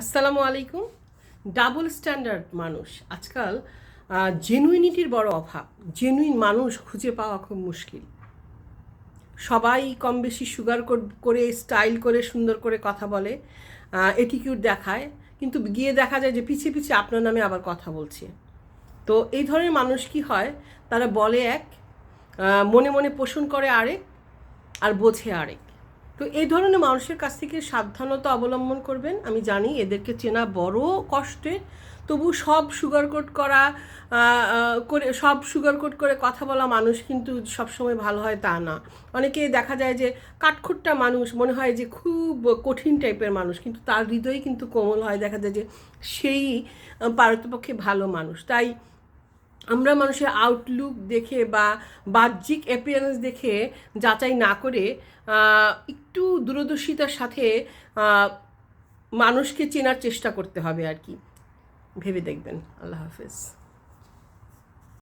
আসসালামু আলাইকুম। Double standard মানুষ। আজকাল জেনুইনিটির বড় অভাব। জেনুইন মানুষ খুঁজে পাওয়া খুব মুশকিল। সবাই কম বেশি সুগার করে স্টাইল করে, সুন্দর করে কথা বলে এটিকিউট দেখায়। কিন্তু গিয়ে দেখা যায় যে পিছিয়ে পিছিয়ে আপনার নামে আবার কথা বলছে। তো এই ধরনের মানুষ কি হয়? তারা বলে এক মনে মনে পোষণ করে আরেক, আর বোঝে আরেক। তো এই ধরনের মানুষের কাছ থেকে সাবধানতা অবলম্বন করবেন। আমি জানি এদেরকে চেনা বড় কষ্টের তবু সব সুগার কোট করা করে সব সুগার কোট করে কথা বলা মানুষ কিন্তু সবসময় ভালো হয় তা না। অনেকে দেখা যায় যে কাঠখোট্টা মানুষ, মনে হয় যে খুব কঠিন টাইপের মানুষ, কিন্তু তার হৃদয় কিন্তু কোমল হয়। দেখা যায় যে সেই পারতপক্ষে ভালো মানুষ। তাই আমরা মানুষের আউটলুক দেখে বা বাহ্যিক অ্যাপিয়ারেন্স দেখে যাচাই না করে একটু দূরদর্শিতার সাথে মানুষকে চেনার চেষ্টা করতে হবে আর কি। ভেবে দেখবেন। আল্লাহ হাফেজ।